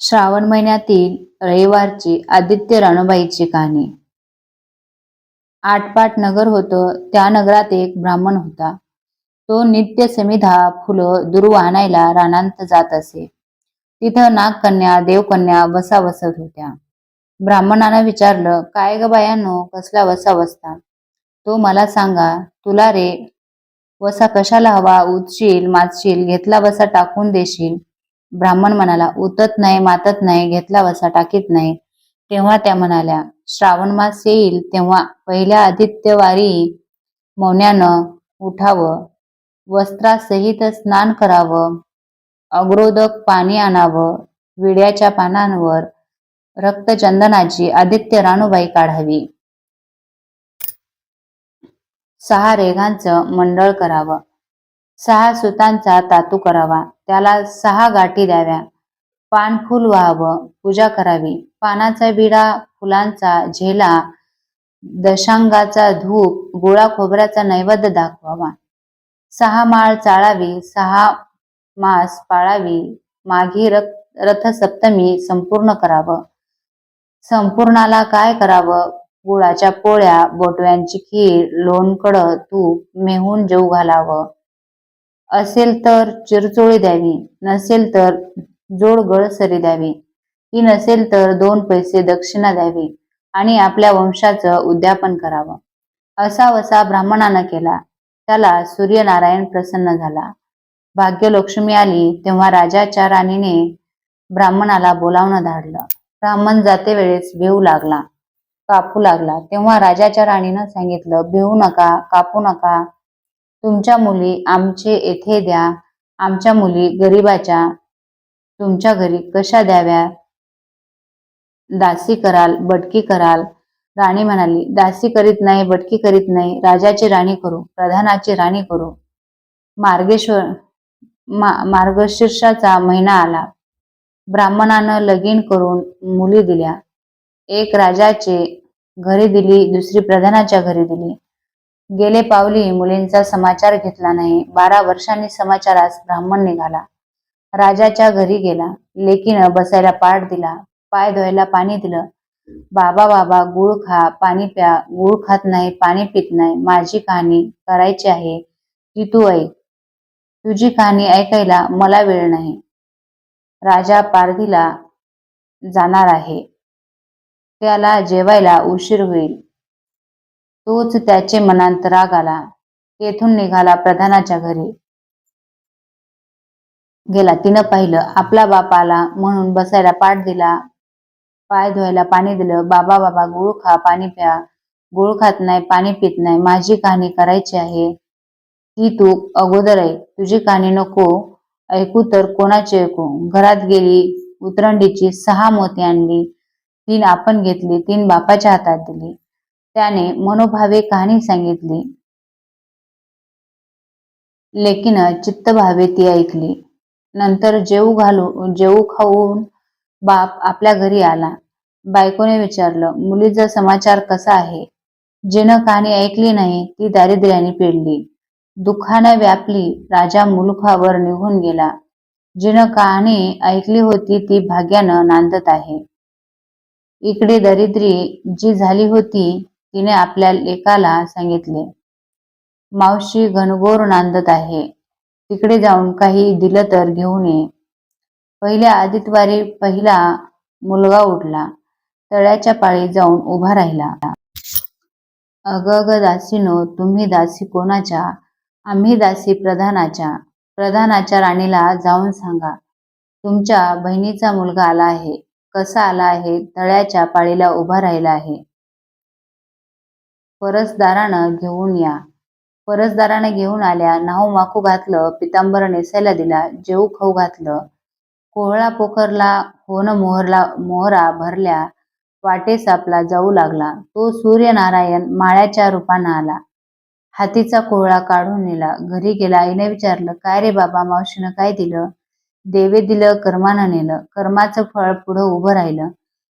श्रावण महिन्यातील रविवारची आदित्य राणूबाईची कहाणी. आटपाट नगर होतं त्या नगरात एक ब्राह्मण होता. तो नित्य समिधा फुलं दुरू आणायला रानांत जात असे. तिथं नागकन्या देवकन्या वसा वसत होत्या. ब्राह्मणानं विचारलं काय ग बायानो कसला वसा वसता तो मला सांगा तुला रे वसा कशाला हवा? उचशील माचशील घेतला वसा टाकून देशील? ब्राह्मण म्हणाला उतत नाही मातत नाही घेतला वसा टाकीत नाही. तेव्हा त्या म्हणाल्या श्रावण मास येईल तेव्हा पहिल्या आदित्यवारी मौन्यानं उठावं वस्त्रासहित स्नान करावं अग्रोदक पाणी आणावं विड्याच्या पानांवर रक्तचंदनाची आदित्य राणूबाई काढावी. सहा रेघांचं मंडळ करावं. सहा सुतांचा तातू करावा. त्याला सहा गाठी द्याव्या. पान फुल व्हावं. पूजा करावी. पानाचा विडा फुलांचा झेला दशांगाचा धूप गोळा खोबऱ्याचा नैवेद्य दाखवावा. सहा माळ चाळावी. सहा मास पाळावी. माघी रथ रथसप्तमी संपूर्ण करावं. संपूर्णाला काय करावं? गुळाच्या पोळ्या बोटव्यांची खीर लोणकडं तूप मेहून जेऊ घालावं. असेल तर चिरचोळी द्यावी नसेल तर जोड गळसरी द्यावी. ती नसेल तर दोन पैसे दक्षिणा द्यावी आणि आपल्या वंशाचं उद्यापन करावं. असा वसा ब्राह्मणानं केला. त्याला सूर्यनारायण प्रसन्न झाला. भाग्यलक्ष्मी आली तेव्हा राजाच्या राणीने ब्राह्मणाला बोलावणं धाडलं. ब्राह्मण जाते वेळेस भेऊ लागला कापू लागला. तेव्हा राजाच्या राणीनं सांगितलं भेऊ नका कापू नका तुमच्या मुली आमचे येथे द्या. आमच्या मुली गरिबाच्या तुमच्या घरी कशा द्याव्या? दासी कराल बटकी कराल. राणी म्हणाली दासी करीत नाही बटकी करीत नाही. राजाची राणी करू प्रधानाची राणी करू. मार्गेश्वर मा मार्गशीर्षाचा महिना आला. ब्राह्मणानं लगीन करून मुली दिल्या. एक राजाचे घरी दिली दुसरी प्रधानाच्या घरी दिली. गेले पावली मुलींचा समाचार घेतला नाही. बारा वर्षांनी समाचारास ब्राह्मण निघाला. राजाच्या घरी गेला. लेकीनं बसायला पाठ दिला. पाय धुवायला पाणी दिलं. बाबा बाबा गुळ खा पाणी प्या. गुळ खात नाही पाणी पित नाही. माझी कहाणी करायची आहे. ती तू ऐक. तुझी कहाणी ऐकायला मला वेळ नाही. राजा पारधीला जाणार आहे. त्याला जेवायला उशीर होईल. तोच त्याचे मनांत राग आला. तेथून निघाला प्रधानाच्या घरी. गेला. तिनं पाहिलं आपला बाप आला म्हणून बसायला पाठ दिला. पाय धुवायला पाणी दिलं. बाबा बाबा गुळ खा पाणी प्या. गुळ खात नाही पाणी पित नाही. माझी कहाणी करायची आहे. ती तू अगोदर आहे तुझी कहाणी नको. ऐकू तर कोणाची ऐकू? घरात गेली उतरंडीची सहा मोती आणली. तीन आपण घेतली तीन बापाच्या हातात दिली. त्याने मनोभावे कहाणी सांगितली. लेकीनं चित्तभावे ती ऐकली. नंतर जेऊ घालू जेऊ खाऊन बाप आपल्या घरी आला. बायकोने विचारलं मुलीचा समाचार कसा आहे? जिनं कहाणी ऐकली नाही ती दारिद्र्याने पेडली दुखानं व्यापली राजा मुलुखावर निघून गेला. जिनं कहाणी ऐकली होती ती भाग्यानं नांदत आहे. इकडे दरिद्री जी झाली होती तिने आपल्या लेकाला सांगितले मावशी घनघोर नांदत आहे. तिकडे जाऊन काही दिलं तर घेऊन ये. पहिल्या आदितवारी पहिला मुलगा उठला तळ्याच्या पाळी जाऊन उभा राहिला. अग अग दासीनो तुम्ही दासी कोणाच्या? आम्ही दासी प्रधानाच्या. प्रधानाच्या राणीला जाऊन सांगा. तुमच्या बहिणीचा मुलगा आला आहे. कसा आला आहे? तळ्याच्या पाळीला उभा राहिला आहे. परसदारानं घेऊन या. परसदारानं घेऊन आल्या नाहू माकू घातलं पितांबर नेसायला दिला जेऊ खाऊ घातलं. कोहळा पोखरला होन मोहरला मोहरा भरल्या वाटे सापला जाऊ लागला. तो सूर्यनारायण माळ्याच्या रूपानं आला. हातीचा कोहळा काढून नेला. घरी गेला आईने विचारलं काय रे बाबा मावशीनं काय दिलं? देवे दिलं कर्मानं नेलं. कर्माचं फळ पुढं उभं राहिलं.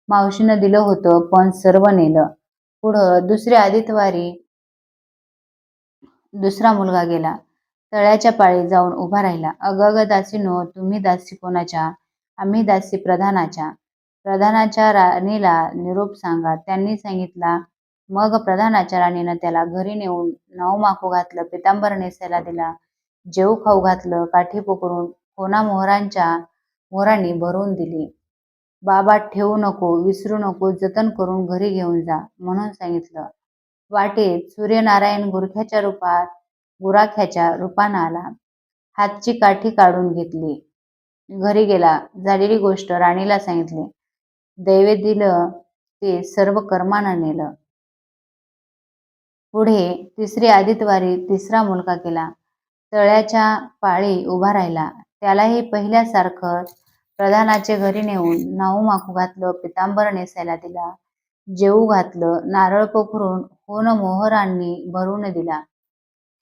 मावशीनं दिलं होतं पण सर्व नेलं. पुढं दुसऱ्या आदितवारी दुसरा मुलगा गेला. तळ्याच्या पाळी जाऊन उभा राहिला. अग अग दासीनो तुम्ही दासी कोणाच्या? आम्ही दासी प्रधानाच्या. प्रधानाच्या राणीला निरोप सांगा. त्यांनी सांगितला मग प्रधानाच्या राणीनं त्याला घरी नेऊन नाव माखू घातलं पितांबर नेसायला दिला. जेऊ खाऊ घातलं काठी पोकरून कोणा मोहरांच्या मोहरांनी भरून दिली. बाबा ठेवू नको विसरू नको जतन करून घरी घेऊन जा म्हणून सांगितलं. वाटेत सूर्यनारायण गुरख्याच्या रूपात गुराख्याच्या रूपानं आला हातची काठी काढून घेतली. घरी गेला झालेली गोष्ट राणीला सांगितली. दैवे दिलं ते सर्व कर्मानं नेलं. पुढे तिसरी आदितवारी तिसरा मुलगा केला. तळ्याच्या पाळी उभा राहिला. त्यालाही पहिल्यासारखं प्रधानाचे घरी नेऊन नाऊ माखू घातलं पितांबर नेसायला दिला जेवू घातलं नारळ पोखरून होन मोहरांनी भरून दिला.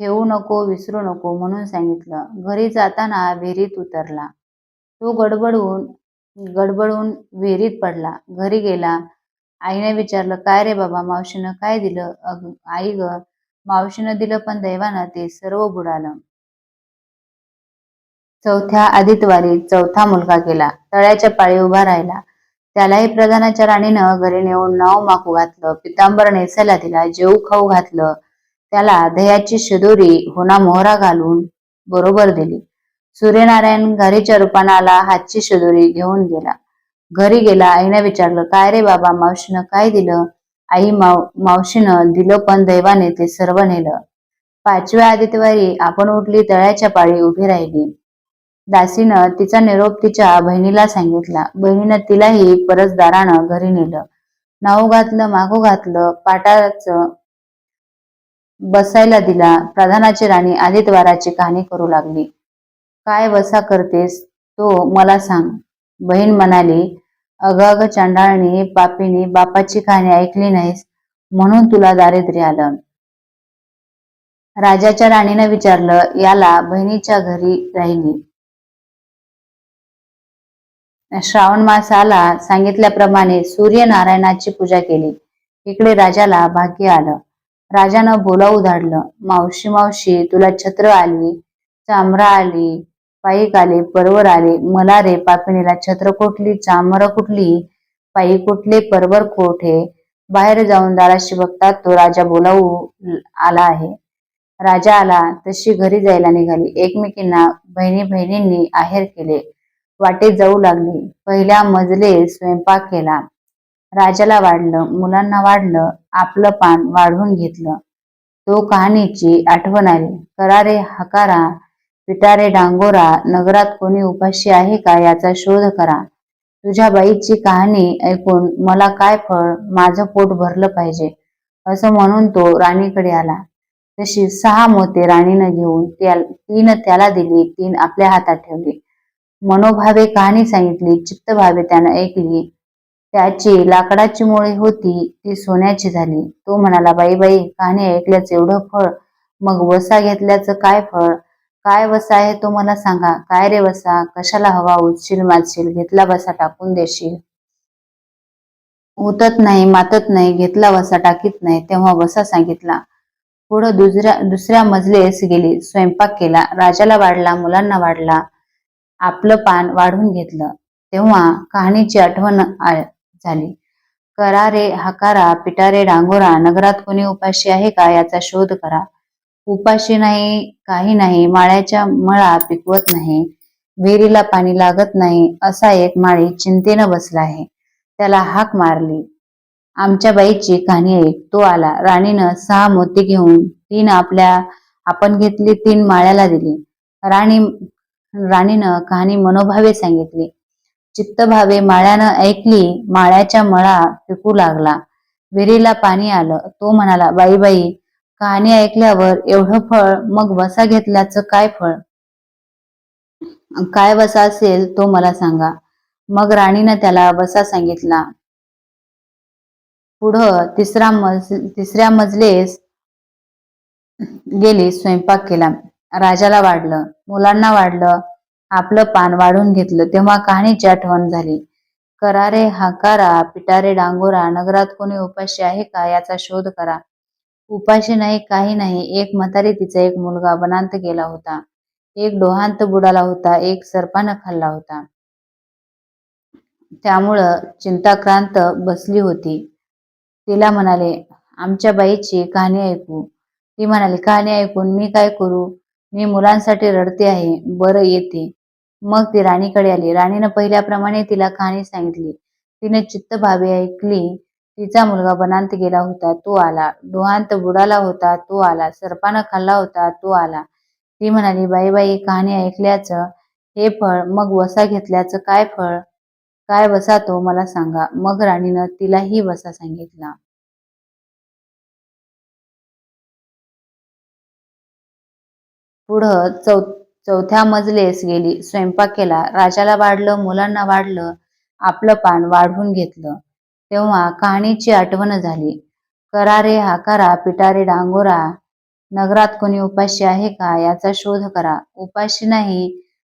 ठेवू नको विसरू नको म्हणून सांगितलं. घरी जाताना विहिरीत उतरला. तो गडबडून गडबडून विहिरीत पडला. घरी गेला. आईने विचारलं काय रे बाबा मावशीनं काय दिलं? अग आई ग मावशीनं दिलं पण दैवानं ते सर्व बुडालं. चौथ्या आदितवारी चौथा मुलगा केला तळ्याच्या पाळी उभा राहिला. त्यालाही प्रधानाच्या राणीनं घरी नेऊन नाव माकू घातलं. पितांबर नेसायला दिला जेऊ खाऊ घातलं. त्याला दह्याची शिदोरी होना मोहरा घालून बरोबर दिली. सूर्यनारायण घरीच्या रूपानं आला हातची शिदोरी घेऊन गेला. घरी गेला आईने विचारलं काय रे बाबा मावशीनं काय दिलं? आई माव मावशीनं दिलं पण दैवाने ते सर्व नेलं. पाचव्या आदित्यवारी आपण उठली तळ्याच्या पाळी उभी राहिली. दासीनं तिचा निरोप तिच्या बहिणीला सांगितला. बहिणीनं तिलाही परसदारानं घरी नेलं. नाऊ घातलं मागू घातलं पाटाचं बसायला दिला. प्रधानाची राणी आदित्यवाराची कहाणी करू लागली. काय वसा करतेस तो मला सांग बहीण म्हणाली. अग अग चांडाळणी पापीनी बापाची कहाणी ऐकली नाहीस म्हणून तुला दारिद्र्य आलं. राजाच्या राणीनं विचारलं याला बहिणीच्या घरी राहिली? श्रावण मास आला सांगितल्याप्रमाणे सूर्यनारायणाची पूजा केली. इकडे राजाला भाग्य आलं. राजानं बोलावू धाडलं मावशी मावशी तुला छत्र आली चामरा आली पायीक आले परवर आले. मला रे पापिणीला छत्र कुठली चामर कुठली पायी कुठले परवर कोठे? बाहेर जाऊन दाराशी बघतात तो राजा बोलावू आला आहे. राजा आला तशी घरी जायला निघाली. एकमेकींना बहिणी बहिणींनी आहेर केले. वाटेत जाऊ लागली. पहिल्या मजले स्वयंपाक केला. राजाला वाढलं मुलांना वाढलं आपलं पान वाढवून घेतलं. तो कहाणीची आठवण आली. करारे हकारा पिटारे डांगोरा नगरात कोणी उपाशी आहे का याचा शोध करा. तुझ्या बाईची कहाणी ऐकून मला काय फळ माझं पोट भरलं पाहिजे असं म्हणून तो राणीकडे आला. तशी सहा मोते राणीनं घेऊन त्या तीन त्याला दिली तीन आपल्या हातात ठेवली. मनोभावे कहाणी सांगितली चित्तभावे त्यानं ऐकली. त्याची लाकडाची मुळे होती ती सोन्याची झाली. तो म्हणाला बाई बाई कहाणी ऐकल्याच एवढं फळ मग वसा घेतल्याचं काय फळ? काय वसा आहे तो मला सांगा. काय रे वसा? कशाला हवा? उचशील माचशील? घेतला वसा टाकून देशील? उतत नाही मातत नाही घेतला वसा टाकीत नाही तेव्हा वसा सांगितला. पुढं दुसऱ्या दुसऱ्या मजलेस गेली. स्वयंपाक केला. राजाला वाढला मुलांना वाढला. आपलं पान वाढून घेतलं. तेव्हा कहाणीची आठवण झाली. करारे हकारा पिटारे डांगोरा नगरात कोणी उपाशी आहे का याचा शोध करा. उपाशी नाही काही नाही माळ्याच्या मळा पिकवत नाही विहिरीला पाणी लागत नाही असा एक माळी चिंतेनं बसला आहे. त्याला हाक मारली. आमच्या बाईची कहाणी ऐक. तो आला. राणीनं सहा मोती घेऊन तीन आपल्या आपण घेतली तीन माळ्याला दिली. राणी राणीनं कहाणी मनोभावे सांगितली. चित्तभावे माळ्यानं ऐकली माळ्याच्या मळा पिकू लागला. विहिरीला पाणी आलं. तो म्हणाला बाई बाई कहाणी ऐकल्यावर एवढं फळ मग वसा घेतल्याचं काय फळ? काय वसा असेल तो मला सांगा. मग राणीनं त्याला वसा सांगितला पुढं तिसरा मज तिसऱ्या मजलेस गेली स्वयंपाक केला. राजाला वाढलं मुलांना वाढलं आपलं पान वाढून घेतलं तेव्हा कहाणीची आठवण झाली. करारे हाकारा पिटारे डांगोरा नगरात कोणी उपाशी आहे का याचा शोध करा. उपाशी नाही काही नाही एक म्हातारी तिचा एक मुलगा वनांत गेला होता. एक डोहांत बुडाला होता एक सर्पानं खाल्ला होता. त्यामुळं चिंताक्रांत बसली होती. तिला म्हणाले आमच्या बाईची कहाणी ऐकू. ती म्हणाली कहाणी ऐकून मी काय करू? मी मुलांसाठी रडते आहे बरं येते. मग ती राणीकडे आली. राणीनं पहिल्याप्रमाणे तिला कहाणी सांगितली. तिने चित्तभावे ऐकली. तिचा मुलगा बनांत गेला होता. तो आला. डोहांत बुडाला होता. तो आला. सर्पानं खाल्ला होता. तो आला. ती म्हणाली बाई बाई कहाणी ऐकल्याचं हे फळ मग वसा घेतल्याचं काय फळ? काय वसा तो? मला सांगा. मग राणीनं तिलाही वसा सांगितला. पुढं चौ चौथ्या मजलेस गेली स्वयंपाक केला राजाला वाढलं मुलांना वाढलं आपलं पान वाढवून घेतलं. तेव्हा कहाणीची आठवण झाली. करारे हाकारा पिटारे डांगोरा नगरात कोणी उपाशी आहे का याचा शोध करा. उपाशी नाही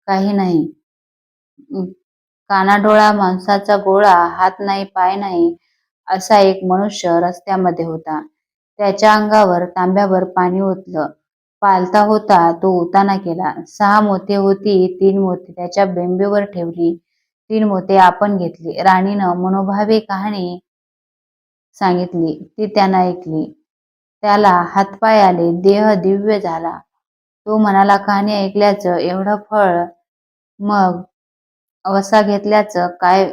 काही नाही. कानाडोळा माणसाचा गोळा हात नाही पाय नाही असा एक मनुष्य रस्त्यामध्ये होता. त्याच्या अंगावर तांब्यावर पाणी ओतलं. पालता होता तो उताना केला. सहा मोते होती तीन मोते त्याच्या बेंबेवर ठेवली. तीन मोते आपण घेतली. राणीनं मनोभावे कहाणी सांगितली. ती त्यानं ऐकली. त्याला हातपाय आले. देह दिव्य झाला. तो म्हणाला कहाणी ऐकल्याचं एवढं फळ मग वसा घेतल्याचं काय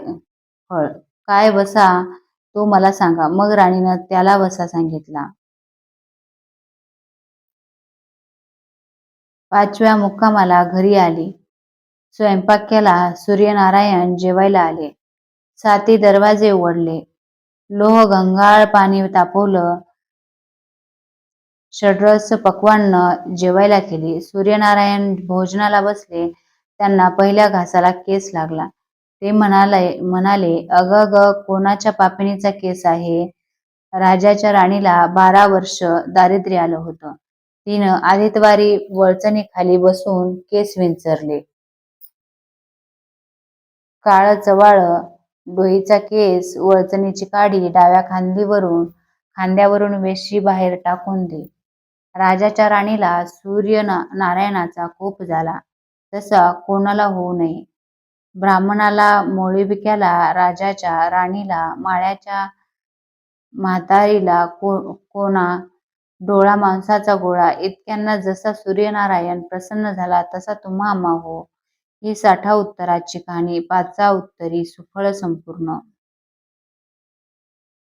फळ? काय वसा? तो मला सांगा. मग राणीनं त्याला वसा सांगितला. पाचव्या मुक्कामाला घरी आली. स्वयंपाक केला सूर्यनारायण जेवायला आले. साती दरवाजे उघडले. लोह गंगाळ पाणी तापवलं. षड्रस पक्वान्न जेवायला केली. सूर्यनारायण भोजनाला बसले. त्यांना पहिल्या घासाला केस लागला. ते म्हणाले म्हणाले अग ग कोणाच्या पापिणीचा केस आहे? राजाच्या राणीला बारा वर्ष दारिद्र्य आलं होतं. तिनं आदितवारी वळचणीखाली बसून केस विंचरले. काळ चवाळ डोईचा केस वळचणीची काडी डाव्या खांदीवरून खांद्यावरून वेशी बाहेर टाकून दे. राजाच्या राणीला सूर्य नारायणाचा कोप झाला. तसा कोणाला होऊ नये. ब्राह्मणाला मोळीबिक्याला राजाच्या राणीला माळ्याच्या म्हातारीला को कोणा डोळा मांसाचा गोळा. इतक्यांना जसा सूर्यनारायण प्रसन्न झाला तसा तुम्हा आम्हा हो ही साठा उत्तराची कहाणी पाचा उत्तरी सुफळ संपूर्ण.